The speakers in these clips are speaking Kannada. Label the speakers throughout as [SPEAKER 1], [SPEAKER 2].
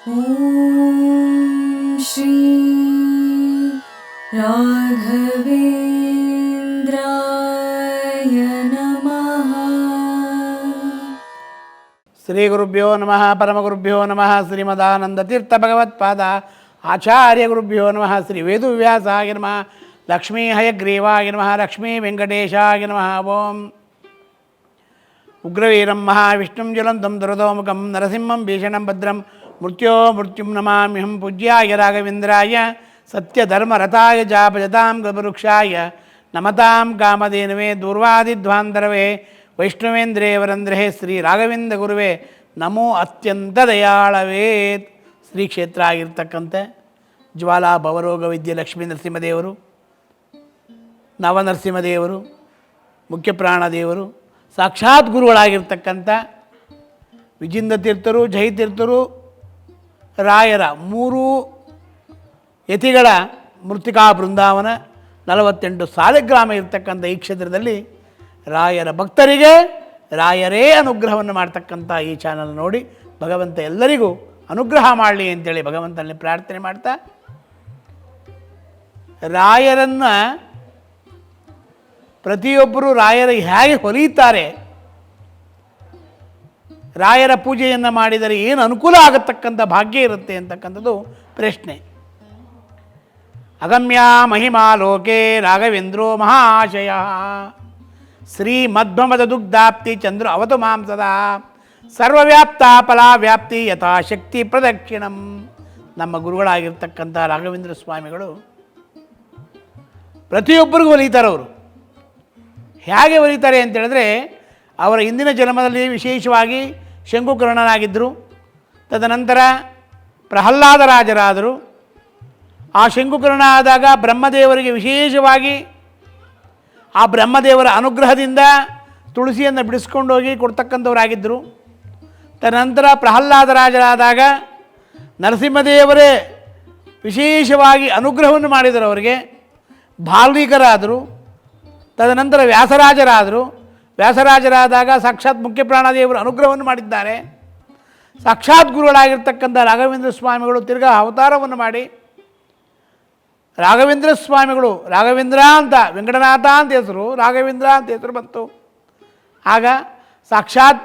[SPEAKER 1] ಶ್ರೀ ಗುರುಭ್ಯೋ ನಮಃ ಪರಮ ಗುರುಭ್ಯೋ ನಮಃ ಶ್ರೀಮದಾನಂದ ತೀರ್ಥ ಭಗವತ್ಪಾದ ಆಚಾರ್ಯ ಗುರುಭ್ಯೋ ನಮಃ ಶ್ರೀ ವೇದುವ್ಯಾಸ ಆಗಿ ನಮಃ ಲಕ್ಷ್ಮೀ ಹಯಗ್ರೀವಾಗಿ ನಮಃ ಲಕ್ಷ್ಮೀ ವೆಂಕಟೇಶ ಆಗಿ ನಮಃ ಓಂ ಉಗ್ರವೀರಂ ಮಹಾವಿಷ್ಣು ಜ್ವಲಂತಂ ದುರದೋಮುಖಂ ನರಸಿಂಹಂ ಭೀಷಣಂ ಭದ್ರಂ ಮೃತ್ಯೋ ಮೃತ್ಯುಂ ನಮಾಮ್ಯಹಂ ಪೂಜ್ಯಾಯ ರಾಘವೇಂದ್ರಾಯ ಸತ್ಯಧರ್ಮರಥಾಯ ಜಾಪಜತಾಂ ಗೃಪವೃಕ್ಷಾಯ ನಮತಾಂ ಕಾಮಧೇನುವೇ ದೂರ್ವಾದಿಧ್ವಾಂತರವೇ ವೈಷ್ಣವೇಂದ್ರೇ ವರಂದ್ರೇ ಶ್ರೀ ರಾಘವೇಂದ್ರ ಗುರುವೇ ನಮೋ ಅತ್ಯಂತ ದಯಾಳವೇ ಶ್ರೀ ಕ್ಷೇತ್ರ ಆಗಿರ್ತಕ್ಕಂಥ ಜ್ವಾಲಾ ಭವರೋಗ ವಿದ್ಯೆ ಲಕ್ಷ್ಮೀ ನರಸಿಂಹದೇವರು ನವನರಸಿಂಹದೇವರು ಮುಖ್ಯ ಪ್ರಾಣದೇವರು ಸಾಕ್ಷಾತ್ ಗುರುಗಳಾಗಿರ್ತಕ್ಕಂಥ ವಿಜಿಂದ ತೀರ್ಥರು ಜಯತೀರ್ಥರು ರಾಯರ ಮೂರು ಯತಿಗಳ ಮೃತಿಕಾ ಬೃಂದಾವನ ನಲವತ್ತೆಂಟು ಸಾಲಿಗ್ರಾಮ ಇರತಕ್ಕಂಥ ಈ ಕ್ಷೇತ್ರದಲ್ಲಿ ರಾಯರ ಭಕ್ತರಿಗೆ ರಾಯರೇ ಅನುಗ್ರಹವನ್ನು ಮಾಡ್ತಕ್ಕಂಥ ಈ ಚಾನಲ್ ನೋಡಿ ಭಗವಂತ ಎಲ್ಲರಿಗೂ ಅನುಗ್ರಹ ಮಾಡಲಿ ಅಂತೇಳಿ ಭಗವಂತನಲ್ಲಿ ಪ್ರಾರ್ಥನೆ ಮಾಡ್ತಾ ರಾಯರನ್ನು ಪ್ರತಿಯೊಬ್ಬರು ರಾಯರ ಹೇಗೆ ಹೊಲಿಯುತ್ತಾರೆ. ರಾಯರ ಪೂಜೆಯನ್ನು ಮಾಡಿದರೆ ಏನು ಅನುಕೂಲ ಆಗತಕ್ಕಂಥ ಭಾಗ್ಯ ಇರುತ್ತೆ ಅಂತಕ್ಕಂಥದ್ದು ಪ್ರಶ್ನೆ. ಅಗಮ್ಯ ಮಹಿಮಾ ಲೋಕೆ ರಾಘವೇಂದ್ರೋ ಮಹಾಶಯ. ಶ್ರೀ ಮಧ್ವಮದ ದುಗ್ಧಾಪ್ತಿ ಚಂದ್ರ ಅವತು ಮಾಂಸದ. ಸರ್ವವ್ಯಾಪ್ತ ಫಲಾವ್ಯಾಪ್ತಿ ಯಥಾಶಕ್ತಿ ಪ್ರದಕ್ಷಿಣಂ. ನಮ್ಮ ಗುರುಗಳಾಗಿರ್ತಕ್ಕಂಥ ರಾಘವೇಂದ್ರ ಸ್ವಾಮಿಗಳು ಪ್ರತಿಯೊಬ್ಬರಿಗೂ ಒಲಿತಾರೆ ಅವರು ಹೇಗೆ ಒಲಿತಾರೆ ಅಂತ ಹೇಳಿದ್ರೆ ಅವರ ಹಿಂದಿನ ಜನ್ಮದಲ್ಲಿ ವಿಶೇಷವಾಗಿ ಶಂಕುಕರ್ಣನಾಗಿದ್ದರು. ತದನಂತರ ಪ್ರಹ್ಲಾದ ರಾಜರಾದರು. ಆ ಶಂಕುಕರ್ಣ ಆದಾಗ ಬ್ರಹ್ಮದೇವರಿಗೆ ವಿಶೇಷವಾಗಿ ಆ ಬ್ರಹ್ಮದೇವರ ಅನುಗ್ರಹದಿಂದ ತುಳಸಿಯನ್ನು ಬಿಡಿಸ್ಕೊಂಡು ಹೋಗಿ ಕೊಡ್ತಕ್ಕಂಥವರಾಗಿದ್ದರು. ತದನಂತರ ಪ್ರಹ್ಲಾದ ರಾಜರಾದಾಗ ನರಸಿಂಹದೇವರೇ ವಿಶೇಷವಾಗಿ ಅನುಗ್ರಹವನ್ನು ಮಾಡಿದರು ಅವರಿಗೆ. ಭಾಲ್ಮೀಕರಾದರು ತದನಂತರ ವ್ಯಾಸರಾಜರಾದರು. ವ್ಯಾಸರಾಜರಾದಾಗ ಸಾಕ್ಷಾತ್ ಮುಖ್ಯ ಪ್ರಾಣದೇವರು ಅನುಗ್ರಹವನ್ನು ಮಾಡಿದ್ದಾರೆ. ಸಾಕ್ಷಾತ್ ಗುರುಗಳಾಗಿರ್ತಕ್ಕಂಥ ರಾಘವೇಂದ್ರ ಸ್ವಾಮಿಗಳು ತಿರ್ಗಾ ಅವತಾರವನ್ನು ಮಾಡಿ, ರಾಘವೇಂದ್ರ ಸ್ವಾಮಿಗಳು ರಾಘವೇಂದ್ರ ಅಂತ, ವೆಂಕಟನಾಥ ಅಂತ ಹೆಸರು, ರಾಘವೇಂದ್ರ ಅಂತ ಹೆಸರು ಬಂತು. ಆಗ ಸಾಕ್ಷಾತ್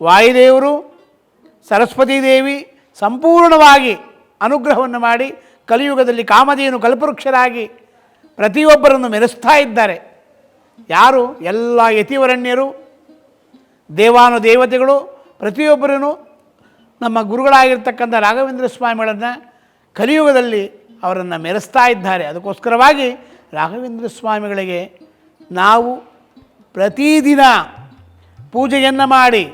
[SPEAKER 1] ವಾಯುದೇವರು, ಸರಸ್ವತೀ ದೇವಿ ಸಂಪೂರ್ಣವಾಗಿ ಅನುಗ್ರಹವನ್ನು ಮಾಡಿ, ಕಲಿಯುಗದಲ್ಲಿ ಕಾಮಧೇನು ಕಲ್ಪವೃಕ್ಷರಾಗಿ ಪ್ರತಿಯೊಬ್ಬರನ್ನು ಮೆರೆಸ್ತಾ ಇದ್ದಾರೆ. ಯಾರು? ಎಲ್ಲ ಯತಿವರಣ್ಯರು ದೇವಾನು ದೇವತೆಗಳು ಪ್ರತಿಯೊಬ್ಬರೂ ನಮ್ಮ ಗುರುಗಳಾಗಿರ್ತಕ್ಕಂಥ ರಾಘವೇಂದ್ರ ಸ್ವಾಮಿಗಳನ್ನು ಕಲಿಯುಗದಲ್ಲಿ ಅವರನ್ನು ಮೆರೆಸ್ತಾ ಇದ್ದಾರೆ. ಅದಕ್ಕೋಸ್ಕರವಾಗಿ ರಾಘವೇಂದ್ರ ಸ್ವಾಮಿಗಳಿಗೆ ನಾವು ಪ್ರತಿದಿನ ಪೂಜೆಯನ್ನು ಮಾಡಿ,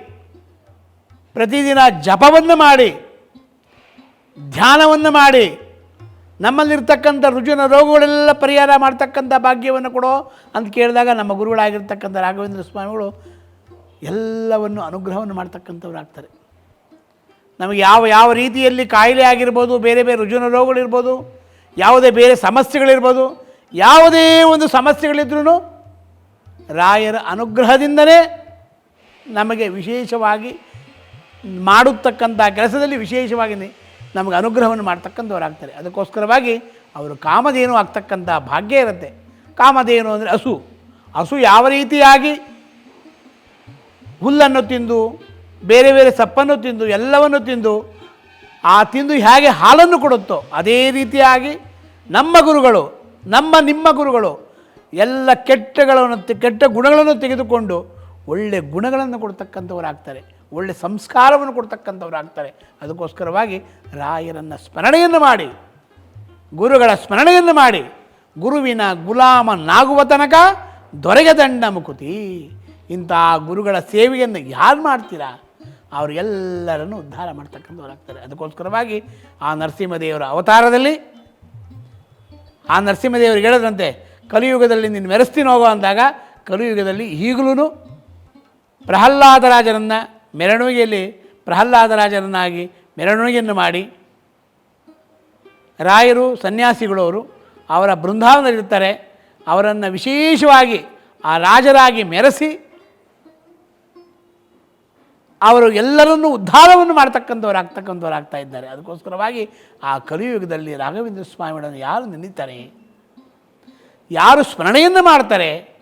[SPEAKER 1] ಪ್ರತಿದಿನ ಜಪವನ್ನು ಮಾಡಿ, ಧ್ಯಾನವನ್ನು ಮಾಡಿ ನಮ್ಮಲ್ಲಿರ್ತಕ್ಕಂಥ ರುಜಿನ ರೋಗಗಳೆಲ್ಲ ಪರಿಹಾರ ಮಾಡ್ತಕ್ಕಂಥ ಭಾಗ್ಯವನ್ನು ಕೊಡೋ ಅಂತ ಕೇಳಿದಾಗ ನಮ್ಮ ಗುರುಗಳಾಗಿರ್ತಕ್ಕಂಥ ರಾಘವೇಂದ್ರ ಸ್ವಾಮಿಗಳು ಎಲ್ಲವನ್ನು ಅನುಗ್ರಹವನ್ನು ಮಾಡ್ತಕ್ಕಂಥವ್ರಾಗ್ತಾರೆ ನಮಗೆ ಯಾವ ಯಾವ ರೀತಿಯಲ್ಲಿ ಕಾಯಿಲೆ ಆಗಿರ್ಬೋದು, ಬೇರೆ ಬೇರೆ ರುಜಿನ ರೋಗಗಳಿರ್ಬೋದು, ಯಾವುದೇ ಬೇರೆ ಸಮಸ್ಯೆಗಳಿರ್ಬೋದು, ಯಾವುದೇ ಒಂದು ಸಮಸ್ಯೆಗಳಿದ್ರೂ ರಾಯರ ಅನುಗ್ರಹದಿಂದಲೇ ನಮಗೆ ವಿಶೇಷವಾಗಿ ಮಾಡುತ್ತಕ್ಕಂಥ ಕೆಲಸದಲ್ಲಿ ವಿಶೇಷವಾಗಿ ನಮಗೆ ಅನುಗ್ರಹವನ್ನು ಮಾಡ್ತಕ್ಕಂಥವ್ರಾಗ್ತಾರೆ. ಅದಕ್ಕೋಸ್ಕರವಾಗಿ ಅವರು ಕಾಮಧೇನು ಆಗ್ತಕ್ಕಂಥ ಭಾಗ್ಯ ಇರುತ್ತೆ. ಕಾಮಧೇನು ಅಂದರೆ ಹಸು. ಹಸು ಯಾವ ರೀತಿಯಾಗಿ ಹುಲ್ಲನ್ನು ತಿಂದು, ಬೇರೆ ಬೇರೆ ಸಪ್ಪನ್ನು ತಿಂದು, ಎಲ್ಲವನ್ನು ತಿಂದು, ಆ ತಿಂದು ಹೇಗೆ ಹಾಲನ್ನು ಕೊಡುತ್ತೋ, ಅದೇ ರೀತಿಯಾಗಿ ನಮ್ಮ ಗುರುಗಳು, ನಮ್ಮ ನಿಮ್ಮ ಗುರುಗಳು ಎಲ್ಲ ಕೆಟ್ಟಗಳನ್ನು, ಕೆಟ್ಟ ಗುಣಗಳನ್ನು ತೆಗೆದುಕೊಂಡು ಒಳ್ಳೆ ಗುಣಗಳನ್ನು ಕೊಡ್ತಕ್ಕಂಥವರಾಗ್ತಾರೆ. ಒಳ್ಳೆ ಸಂಸ್ಕಾರವನ್ನು ಕೊಡ್ತಕ್ಕಂಥವರಾಗ್ತಾರೆ. ಅದಕ್ಕೋಸ್ಕರವಾಗಿ ರಾಯರನ್ನು ಸ್ಮರಣೆಯನ್ನು ಮಾಡಿ, ಗುರುಗಳ ಸ್ಮರಣೆಯನ್ನು ಮಾಡಿ, ಗುರುವಿನ ಗುಲಾಮನಾಗುವ ತನಕ ದೊರೆಗೆ ದಂಡ ಮುಕುತಿ. ಇಂಥ ಗುರುಗಳ ಸೇವೆಯನ್ನು ಯಾರು ಮಾಡ್ತೀರಾ? ಅವರು ಎಲ್ಲರನ್ನು ಉದ್ಧಾರ ಮಾಡ್ತಕ್ಕಂಥವ್ರಾಗ್ತಾರೆ. ಅದಕ್ಕೋಸ್ಕರವಾಗಿ ಆ ನರಸಿಂಹದೇವರ ಅವತಾರದಲ್ಲಿ, ಆ ನರಸಿಂಹದೇವರು ಹೇಳಿದ್ರಂತೆ ಕಲಿಯುಗದಲ್ಲಿ ನೀನು ಮೆರೆಸ್ತೀನಿ ಹೋಗೋ ಅಂದಾಗ ಕಲಿಯುಗದಲ್ಲಿ ಈಗಲೂ ಪ್ರಹ್ಲಾದರಾಜರನ್ನು ಮೆರವಣಿಗೆಯಲ್ಲಿ ಪ್ರಹ್ಲಾದರಾಜರನ್ನಾಗಿ ಮೆರವಣಿಗೆಯನ್ನು ಮಾಡಿ ರಾಯರು, ಸನ್ಯಾಸಿಗಳವರು ಅವರ ಬೃಂದಾವನದಲ್ಲಿರ್ತಾರೆ ಅವರನ್ನು ವಿಶೇಷವಾಗಿ ಆ ರಾಜರಾಗಿ ಮೆರೆಸಿ ಅವರು ಎಲ್ಲರನ್ನೂ ಉದ್ಧಾರವನ್ನು ಮಾಡ್ತಕ್ಕಂಥವ್ರು ಆಗ್ತಕ್ಕಂಥವ್ರು ಆಗ್ತಾ ಇದ್ದಾರೆ. ಅದಕ್ಕೋಸ್ಕರವಾಗಿ ಆ ಕಲಿಯುಗದಲ್ಲಿ ರಾಘವೇಂದ್ರ ಸ್ವಾಮಿಗಳನ್ನು ಯಾರು ನೆನೀತಾರೆ? ಯಾರು ಸ್ಮರಣೆಯನ್ನು ಮಾಡ್ತಾರೆ?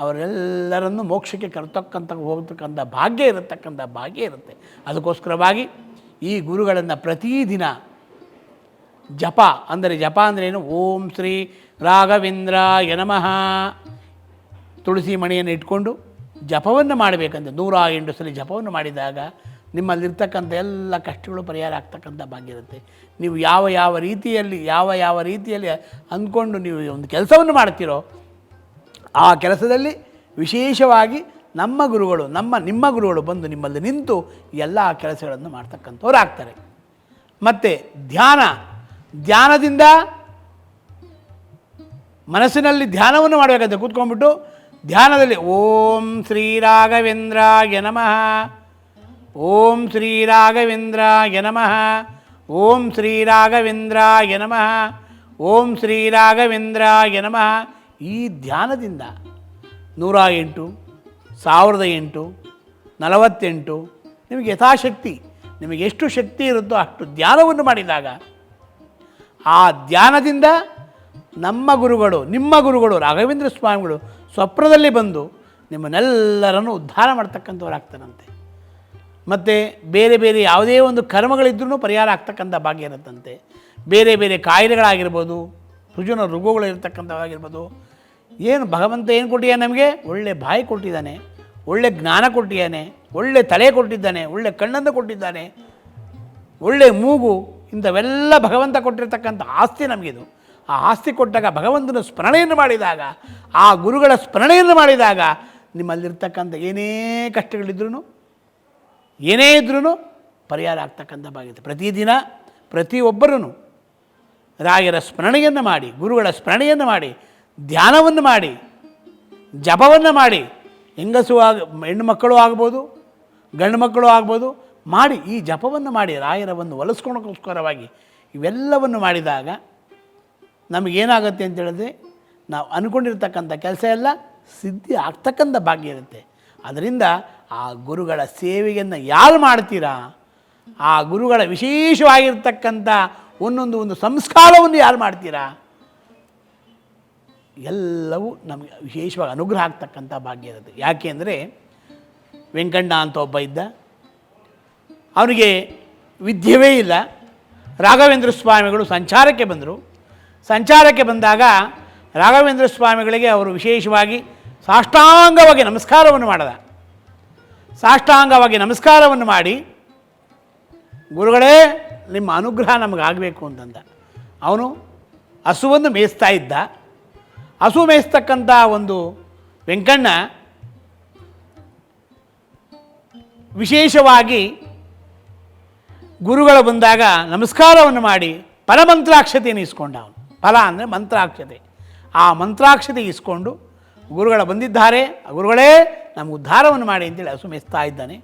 [SPEAKER 1] ಅವರೆಲ್ಲರನ್ನು ಮೋಕ್ಷಕ್ಕೆ ಕರ್ತಕ್ಕಂಥ ಹೋಗ್ತಕ್ಕಂಥ ಭಾಗ್ಯ ಇರತಕ್ಕಂಥ ಭಾಗ್ಯ ಇರುತ್ತೆ. ಅದಕ್ಕೋಸ್ಕರವಾಗಿ ಈ ಗುರುಗಳನ್ನು ಪ್ರತಿದಿನ ಜಪ ಅಂದರೆ ಜಪ ಅಂದರೆ ಏನು? ಓಂ ಶ್ರೀ ರಾಘವೇಂದ್ರ ಯನಮಃ ತುಳಸಿ ಮಣಿಯನ್ನು ಇಟ್ಕೊಂಡು ಜಪವನ್ನು ಮಾಡಬೇಕಂತೆ. ನೂರ ಎಂಟು ಸಲ ಜಪವನ್ನು ಮಾಡಿದಾಗ ನಿಮ್ಮಲ್ಲಿರ್ತಕ್ಕಂಥ ಎಲ್ಲ ಕಷ್ಟಗಳು ಪರಿಹಾರ ಆಗ್ತಕ್ಕಂಥ ಭಾಗ್ಯ ಇರುತ್ತೆ. ನೀವು ಯಾವ ಯಾವ ರೀತಿಯಲ್ಲಿ, ಯಾವ ಯಾವ ರೀತಿಯಲ್ಲಿ ಅಂದ್ಕೊಂಡು ನೀವು ಒಂದು ಕೆಲಸವನ್ನು ಮಾಡ್ತೀರೋ ಆ ಕೆಲಸದಲ್ಲಿ ವಿಶೇಷವಾಗಿ ನಮ್ಮ ಗುರುಗಳು, ನಮ್ಮ, ನಿಮ್ಮ ಗುರುಗಳು ಬಂದು ನಿಮ್ಮಲ್ಲಿ ನಿಂತು ಎಲ್ಲ ಕೆಲಸಗಳನ್ನು ಮಾಡ್ತಕ್ಕಂಥವ್ರು ಆಗ್ತಾರೆ. ಮತ್ತು ಧ್ಯಾನ, ಧ್ಯಾನದಿಂದ ಮನಸ್ಸಿನಲ್ಲಿ ಧ್ಯಾನವನ್ನು ಮಾಡಬೇಕಂತ ಕೂತ್ಕೊಂಡ್ಬಿಟ್ಟು ಧ್ಯಾನದಲ್ಲಿ ಓಂ ಶ್ರೀ ರಾಘವೇಂದ್ರಾಯ ನಮಃ, ಓಂ ಶ್ರೀ ರಾಘವೇಂದ್ರಾಯ ನಮಃ, ಓಂ ಶ್ರೀ ರಾಘವೇಂದ್ರಾಯ ನಮಃ, ಓಂ ಶ್ರೀ ರಾಘವೇಂದ್ರಾಯ ನಮಃ. ಈ ಧ್ಯಾನದಿಂದ ನೂರ ಎಂಟು, ಸಾವಿರದ ಎಂಟು, ನಲವತ್ತೆಂಟು, ನಿಮಗೆ ಯಥಾಶಕ್ತಿ, ನಿಮಗೆ ಎಷ್ಟು ಶಕ್ತಿ ಇರುತ್ತೋ ಅಷ್ಟು ಧ್ಯಾನವನ್ನು ಮಾಡಿದಾಗ ಆ ಧ್ಯಾನದಿಂದ ನಮ್ಮ ಗುರುಗಳು, ನಿಮ್ಮ ಗುರುಗಳು, ರಾಘವೇಂದ್ರ ಸ್ವಾಮಿಗಳು ಸ್ವಪ್ನದಲ್ಲಿ ಬಂದು ನಿಮ್ಮನ್ನೆಲ್ಲರನ್ನು ಉದ್ಧಾರ ಮಾಡ್ತಕ್ಕಂಥವ್ರು ಆಗ್ತಾರಂತೆ ಮತ್ತು ಬೇರೆ ಬೇರೆ ಯಾವುದೇ ಒಂದು ಕರ್ಮಗಳಿದ್ರೂ ಪರಿಹಾರ ಆಗ್ತಕ್ಕಂಥ ಭಾಗ್ಯ ಇರುತ್ತಂತೆ. ಬೇರೆ ಬೇರೆ ಕಾಯಿಲೆಗಳಾಗಿರ್ಬೋದು, ಸೃಜನ ಋಗುಗಳು ಇರ್ತಕ್ಕಂಥವಾಗಿರ್ಬೋದು ಏನು ಭಗವಂತ ಏನು ಕೊಟ್ಟಿದ್ದಾನೆ ನಮಗೆ? ಒಳ್ಳೆ ಬಾಯಿ ಕೊಟ್ಟಿದ್ದಾನೆ, ಒಳ್ಳೆ ಜ್ಞಾನ ಕೊಟ್ಟಿದ್ದಾನೆ, ಒಳ್ಳೆ ತಲೆ ಕೊಟ್ಟಿದ್ದಾನೆ, ಒಳ್ಳೆ ಕಣ್ಣನ್ನು ಕೊಟ್ಟಿದ್ದಾನೆ, ಒಳ್ಳೆ ಮೂಗು, ಇಂಥವೆಲ್ಲ ಭಗವಂತ ಕೊಟ್ಟಿರ್ತಕ್ಕಂಥ ಆಸ್ತಿ ನಮಗಿದು. ಆ ಆಸ್ತಿ ಕೊಟ್ಟಾಗ ಭಗವಂತನ ಸ್ಮರಣೆಯನ್ನು ಮಾಡಿದಾಗ, ಆ ಗುರುಗಳ ಸ್ಮರಣೆಯನ್ನು ಮಾಡಿದಾಗ ನಿಮ್ಮಲ್ಲಿರ್ತಕ್ಕಂಥ ಏನೇ ಕಷ್ಟಗಳಿದ್ರೂ ಏನೇ ಇದ್ರೂ ಪರಿಹಾರ ಆಗ್ತಕ್ಕಂಥ ಭಾಗ್ಯತೆ ಪ್ರತಿದಿನ ಪ್ರತಿಯೊಬ್ಬರೂ ರಾಯರ ಸ್ಮರಣೆಯನ್ನು ಮಾಡಿ, ಗುರುಗಳ ಸ್ಮರಣೆಯನ್ನು ಮಾಡಿ ಧ್ಯಾನವನ್ನು ಮಾಡಿ, ಜಪವನ್ನು ಮಾಡಿ, ಹೆಂಗಸು ಆಗ, ಹೆಣ್ಣು ಮಕ್ಕಳು ಆಗ್ಬೋದು, ಗಂಡು ಮಕ್ಕಳು ಆಗ್ಬೋದು, ಮಾಡಿ, ಈ ಜಪವನ್ನು ಮಾಡಿ ರಾಯರ ಒಂದು ಒಲಿಸ್ಕೊಳಕ್ಕೋಸ್ಕರವಾಗಿ ಇವೆಲ್ಲವನ್ನು ಮಾಡಿದಾಗ ನಮಗೇನಾಗುತ್ತೆ ಅಂತೇಳಿದ್ರೆ ನಾವು ಅಂದ್ಕೊಂಡಿರ್ತಕ್ಕಂಥ ಕೆಲಸ ಎಲ್ಲ ಸಿದ್ಧಿ ಆಗ್ತಕ್ಕಂಥ ಭಾಗ್ಯ ಇರುತ್ತೆ. ಅದರಿಂದ ಆ ಗುರುಗಳ ಸೇವೆಯನ್ನು ಯಾರು ಮಾಡ್ತೀರಾ? ಆ ಗುರುಗಳ ವಿಶೇಷವಾಗಿರ್ತಕ್ಕಂಥ ಒಂದೊಂದು ಒಂದು ಸಂಸ್ಕಾರವನ್ನು ಯಾರು ಮಾಡ್ತೀರಾ? ಎಲ್ಲವೂ ನಮಗೆ ವಿಶೇಷವಾಗಿ ಅನುಗ್ರಹ ಆಗ್ತಕ್ಕಂಥ ಭಾಗ್ಯ ಇರುತ್ತೆ. ಯಾಕೆ ಅಂದರೆ ವೆಂಕಣ್ಣ ಅಂತ ಒಬ್ಬ ಇದ್ದ. ಅವನಿಗೆ ವಿದ್ಯವೇ ಇಲ್ಲ. ರಾಘವೇಂದ್ರ ಸ್ವಾಮಿಗಳು ಸಂಚಾರಕ್ಕೆ ಬಂದರು. ಸಂಚಾರಕ್ಕೆ ಬಂದಾಗ ರಾಘವೇಂದ್ರ ಸ್ವಾಮಿಗಳಿಗೆ ಅವರು ವಿಶೇಷವಾಗಿ ಸಾಷ್ಟಾಂಗವಾಗಿ ನಮಸ್ಕಾರವನ್ನು ಮಾಡದ. ಸಾಷ್ಟಾಂಗವಾಗಿ ನಮಸ್ಕಾರವನ್ನು ಮಾಡಿ, ಗುರುಗಳೇ, ನಿಮ್ಮ ಅನುಗ್ರಹ ನಮಗಾಗಬೇಕು ಅಂತಂದ. ಅವನು ಹಸುವನ್ನು ಮೇಯಿಸ್ತಾ ಇದ್ದ. ಹಸು ಮೇಯಿಸ್ತಕ್ಕಂಥ ಒಂದು ವೆಂಕಣ್ಣ ವಿಶೇಷವಾಗಿ ಗುರುಗಳು ಬಂದಾಗ ನಮಸ್ಕಾರವನ್ನು ಮಾಡಿ ಫಲಮಂತ್ರಾಕ್ಷತೆಯನ್ನು ಇಸ್ಕೊಂಡ ಅವನು. ಫಲ ಅಂದರೆ ಮಂತ್ರಾಕ್ಷತೆ. ಆ ಮಂತ್ರಾಕ್ಷತೆ ಇಸ್ಕೊಂಡು ಗುರುಗಳ ಬಂದಿದ್ದಾರೆ. ಗುರುಗಳೇ, ನಮ್ಗೆ ಉದ್ಧಾರವನ್ನು ಮಾಡಿ ಅಂತೇಳಿ ಹಸು ಮೇಯಿಸ್ತಾ ಇದ್ದಾನೆ.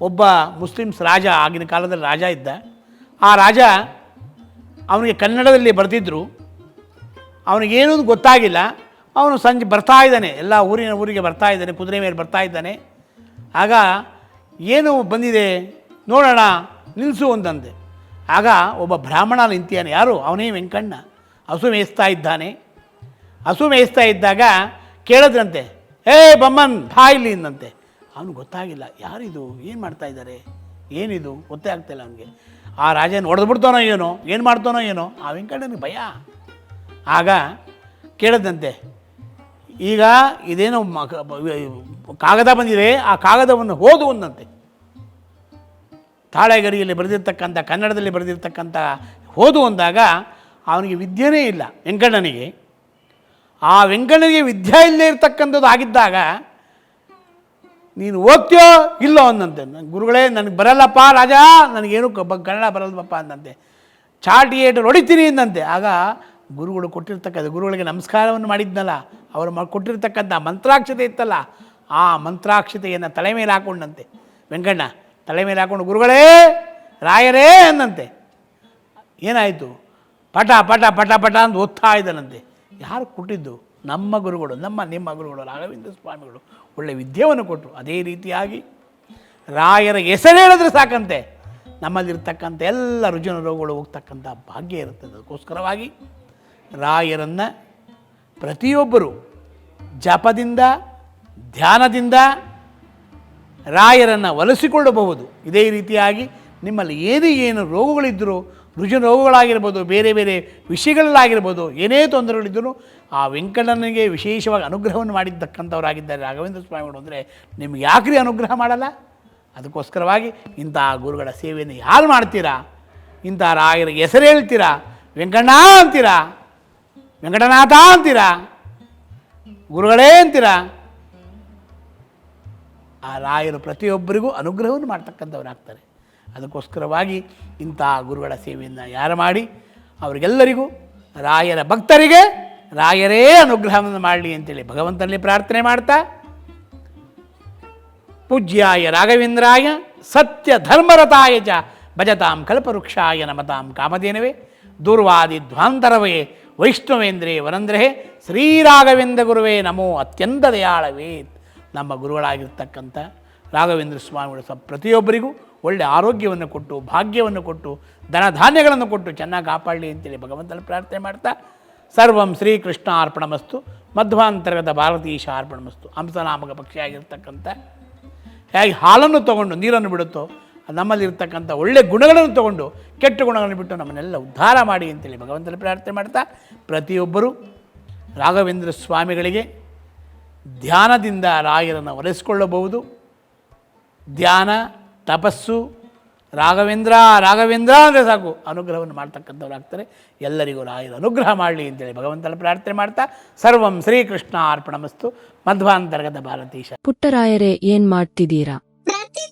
[SPEAKER 1] ಒಬ್ಬ ಮುಸ್ಲಿಮ್ಸ್ ರಾಜ, ಆಗಿನ ಕಾಲದಲ್ಲಿ ರಾಜ ಇದ್ದ. ಆ ರಾಜ ಅವನಿಗೆ ಕನ್ನಡದಲ್ಲಿ ಬರೆದಿದ್ದರು ಅವನಿಗೇನೂ ಗೊತ್ತಾಗಿಲ್ಲ. ಅವನು ಸಂಜೆ ಬರ್ತಾ ಇದ್ದಾನೆ. ಎಲ್ಲ ಊರಿನ ಊರಿಗೆ ಬರ್ತಾ ಇದ್ದಾನೆ, ಕುದುರೆ ಮೇಲೆ ಬರ್ತಾ ಇದ್ದಾನೆ. ಆಗ ಏನು ಬಂದಿದೆ? ನೋಡೋಣ ನಿಲ್ಲಿಸು ಅಂತಂದೆ ಆಗ ಒಬ್ಬ ಬ್ರಾಹ್ಮಣ ನಿಂತಿಯಾನೆ ಯಾರು? ಅವನೇ ವೆಂಕಣ್ಣ. ಹಸು ಮೇಯಿಸ್ತಾ ಇದ್ದಾನೆ. ಹಸು ಮೇಯಿಸ್ತಾ ಇದ್ದಾಗ ಕೇಳಿದ್ರಂತೆ ಏ ಬಮ್ಮನ್, ಬಾ ಇಲ್ಲಿ ಇಂದಂತೆ ಅವನು ಗೊತ್ತಾಗಿಲ್ಲ, ಯಾರಿದು? ಏನು ಮಾಡ್ತಾ ಇದ್ದಾರೆ? ಏನಿದು? ಗೊತ್ತೇ ಆಗ್ತಾಯಿಲ್ಲ ಅವನಿಗೆ. ಆ ರಾಜನ ಹೊಡೆದ್ಬಿಡ್ತಾನೋ ಏನೋ? ಏನು ಮಾಡ್ತಾನೋ ಏನೋ? ಆ ವೆಂಕಣ್ಣನಿಗೆ ಭಯ. ಆಗ ಕೇಳದಂತೆ, ಈಗ ಇದೇನೋ ಕಾಗದ ಬಂದಿದೆ, ಆ ಕಾಗದವನ್ನು ಓದು ಅಂದಂತೆ ತಾಳೆಗರಿಯಲ್ಲಿ ಬರೆದಿರ್ತಕ್ಕಂಥ, ಕನ್ನಡದಲ್ಲಿ ಬರೆದಿರ್ತಕ್ಕಂಥ ಓದು ಅಂದಾಗ ಅವನಿಗೆ ವಿದ್ಯೆನೇ ಇಲ್ಲ ವೆಂಕಣ್ಣನಿಗೆ. ಆ ವೆಂಕಣ್ಣನಿಗೆ ವಿದ್ಯೆ ಇಲ್ಲದೆ ಇರ್ತಕ್ಕಂಥದ್ದು ಆಗಿದ್ದಾಗ, ನೀನು ಓದ್ತೀಯೋ ಇಲ್ಲೋ ಅಂದಂತೆ ಗುರುಗಳೇ, ನನಗೆ ಬರಲ್ಲಪ್ಪ ರಾಜ, ನನಗೇನು ಕನ್ನಡ ಬರಲ್ಲಪ್ಪ ಅಂದಂತೆ ಚಾಟಿ ಏಟು ಹೊಡಿತೀನಿ ಅಂದಂತೆ ಆಗ ಗುರುಗಳು ಕೊಟ್ಟಿರ್ತಕ್ಕಂಥ ಗುರುಗಳಿಗೆ ನಮಸ್ಕಾರವನ್ನು ಮಾಡಿದ್ನಲ್ಲ, ಅವರು ಮ, ಕೊಟ್ಟಿರ್ತಕ್ಕಂಥ ಮಂತ್ರಾಕ್ಷತೆ ಇತ್ತಲ್ಲ, ಆ ಮಂತ್ರಾಕ್ಷತೆಯನ್ನು ತಲೆ ಮೇಲೆ ಹಾಕೊಂಡಂತೆ. ವೆಂಕಣ್ಣ, ತಲೆ ಮೇಲೆ ಹಾಕೊಂಡು, ಗುರುಗಳೇ, ರಾಯರೇ ಅಂದಂತೆ ಏನಾಯಿತು? ಪಟ ಪಟ ಪಟ ಪಟ ಅಂತ ಓದ್ತಾ ಇದ್ದಾನಂತೆ. ಯಾರು ಕೊಟ್ಟಿದ್ದು? ನಮ್ಮ ಗುರುಗಳು, ನಮ್ಮ, ನಿಮ್ಮ ಗುರುಗಳು, ರಾಘವೇಂದ್ರ ಸ್ವಾಮಿಗಳು ಒಳ್ಳೆ ವಿದ್ಯೆಯನ್ನು ಕೊಟ್ಟರು ಅದೇ ರೀತಿಯಾಗಿ ರಾಯರ ಹೆಸರು ಹೇಳಿದ್ರೆ ಸಾಕಂತೆ. ನಮ್ಮಲ್ಲಿರ್ತಕ್ಕಂಥ ಎಲ್ಲ ರುಜಿನ ರೋಗಗಳು ಹೋಗ್ತಕ್ಕಂಥ ಭಾಗ್ಯ ಇರುತ್ತೆ. ಅದಕ್ಕೋಸ್ಕರವಾಗಿ ರಾಯರನ್ನು ಪ್ರತಿಯೊಬ್ಬರು ಜಪದಿಂದ, ಧ್ಯಾನದಿಂದ ರಾಯರನ್ನು ಒಲಿಸಿಕೊಳ್ಳಬಹುದು. ಇದೇ ರೀತಿಯಾಗಿ ನಿಮ್ಮಲ್ಲಿ ಏನೇ ಏನು ರೋಗಗಳಿದ್ದರೂ, ರುಜು ರೋಗಗಳಾಗಿರ್ಬೋದು, ಬೇರೆ ಬೇರೆ ವಿಷಯಗಳಲ್ಲಾಗಿರ್ಬೋದು ಏನೇ ತೊಂದರೆಗಳಿದ್ದರೂ ಆ ವೆಂಕಣ್ಣನಿಗೆ ವಿಶೇಷವಾಗಿ ಅನುಗ್ರಹವನ್ನು ಮಾಡಿದ್ದಕ್ಕಂಥವರಾಗಿದ್ದಾರೆ. ರಾಘವೇಂದ್ರ ಸ್ವಾಮಿಗಳು ಅಂದರೆ ನಿಮ್ಗೆ ಯಾಕ್ರಿ ಅನುಗ್ರಹ ಮಾಡಲ್ಲ? ಅದಕ್ಕೋಸ್ಕರವಾಗಿ ಇಂಥ ಗುರುಗಳ ಸೇವೆಯನ್ನು ಯಾರು ಮಾಡ್ತೀರಾ? ಇಂಥ ರಾಯರ ಹೆಸರು ಹೇಳ್ತೀರಾ? ವೆಂಕಣ್ಣ ಅಂತೀರಾ? ವೆಂಕಟನಾಥ ಅಂತೀರಾ? ಗುರುಗಳೇ ಅಂತೀರಾ? ಆ ರಾಯರು ಪ್ರತಿಯೊಬ್ಬರಿಗೂ ಅನುಗ್ರಹವನ್ನು ಮಾಡ್ತಕ್ಕಂಥವರಾಗ್ತಾರೆ. ಅದಕ್ಕೋಸ್ಕರವಾಗಿ ಇಂಥ ಗುರುಗಳ ಸೇವೆಯನ್ನು ಯಾರು ಮಾಡಿ? ಅವರಿಗೆಲ್ಲರಿಗೂ ರಾಯರ ಭಕ್ತರಿಗೆ ರಾಯರೇ ಅನುಗ್ರಹವನ್ನು ಮಾಡಲಿ ಅಂತೇಳಿ ಭಗವಂತನಲ್ಲಿ ಪ್ರಾರ್ಥನೆ ಮಾಡ್ತಾ, ಪೂಜ್ಯಾಯ ರಾಘವೇಂದ್ರಾಯ ಸತ್ಯ ಧರ್ಮರತಾಯ ಚ ಭಜತಾಂ ಕಲ್ಪವೃಕ್ಷಾಯ ನಮತಾಂ ಕಾಮಧೇನವೇ, ದೂರ್ವಾದಿ ಧ್ವಾಂತರವೇ ವೈಷ್ಣವೇಂದ್ರೇ ವರಂದ್ರಹೇ ಶ್ರೀರಾಘವೇಂದ್ರ ಗುರುವೇ ನಮೋ ಅತ್ಯಂತ ದಯಾಳವೇ ನಮ್ಮ ಗುರುಗಳಾಗಿರ್ತಕ್ಕಂಥ ರಾಘವೇಂದ್ರ ಸ್ವಾಮಿಗಳು ಸಹ ಪ್ರತಿಯೊಬ್ಬರಿಗೂ ಒಳ್ಳೆಯ ಆರೋಗ್ಯವನ್ನು ಕೊಟ್ಟು, ಭಾಗ್ಯವನ್ನು ಕೊಟ್ಟು, ಧನ ಧಾನ್ಯಗಳನ್ನು ಕೊಟ್ಟು ಚೆನ್ನಾಗಿ ಕಾಪಾಡಲಿ ಅಂತೇಳಿ ಭಗವಂತನ ಪ್ರಾರ್ಥನೆ ಮಾಡ್ತಾ ಸರ್ವಂ ಶ್ರೀಕೃಷ್ಣ ಅರ್ಪಣಮಸ್ತು ಮಧ್ವಾಂತರ್ಗತ ಭಾರತೀಶ ಅರ್ಪಣಮಸ್ತು. ಹಂಸನಾಮಕ ಪಕ್ಷಿಯಾಗಿರ್ತಕ್ಕಂಥ. ಹೇಗೆ ಹಾಲನ್ನು ತಗೊಂಡು ನೀರನ್ನು ಬಿಡುತ್ತೋ ನಮ್ಮಲ್ಲಿರ್ತಕ್ಕಂಥ ಒಳ್ಳೆ ಗುಣಗಳನ್ನು ತಗೊಂಡು ಕೆಟ್ಟ ಗುಣಗಳನ್ನು ಬಿಟ್ಟು ನಮ್ಮನ್ನೆಲ್ಲ ಉದ್ಧಾರ ಮಾಡಿ ಅಂತೇಳಿ ಭಗವಂತನ ಪ್ರಾರ್ಥನೆ ಮಾಡ್ತಾ ಪ್ರತಿಯೊಬ್ಬರು ರಾಘವೇಂದ್ರ ಸ್ವಾಮಿಗಳಿಗೆ ಧ್ಯಾನದಿಂದ ರಾಯರನ್ನು ಒಲಿಸಿಕೊಳ್ಳಬಹುದು ಧ್ಯಾನ, ತಪಸ್ಸು, ರಾಘವೇಂದ್ರ ರಾಘವೇಂದ್ರ ಅಂದರೆ ಸಾಕು, ಅನುಗ್ರಹವನ್ನು ಮಾಡ್ತಕ್ಕಂಥವ್ರಾಗ್ತಾರೆ. ಎಲ್ಲರಿಗೂ ರಾಯರ ಅನುಗ್ರಹ ಮಾಡಲಿ ಅಂತೇಳಿ ಭಗವಂತನ ಪ್ರಾರ್ಥನೆ ಮಾಡ್ತಾ ಸರ್ವಂ ಶ್ರೀಕೃಷ್ಣ ಅರ್ಪಣಮಸ್ತು ಮಧ್ವಾಂತರ್ಗತ ಭಾರತೀಶ.
[SPEAKER 2] ಪುಟ್ಟರಾಯರೇ, ಏನು ಮಾಡ್ತಿದ್ದೀರಾ?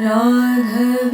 [SPEAKER 3] Lord, have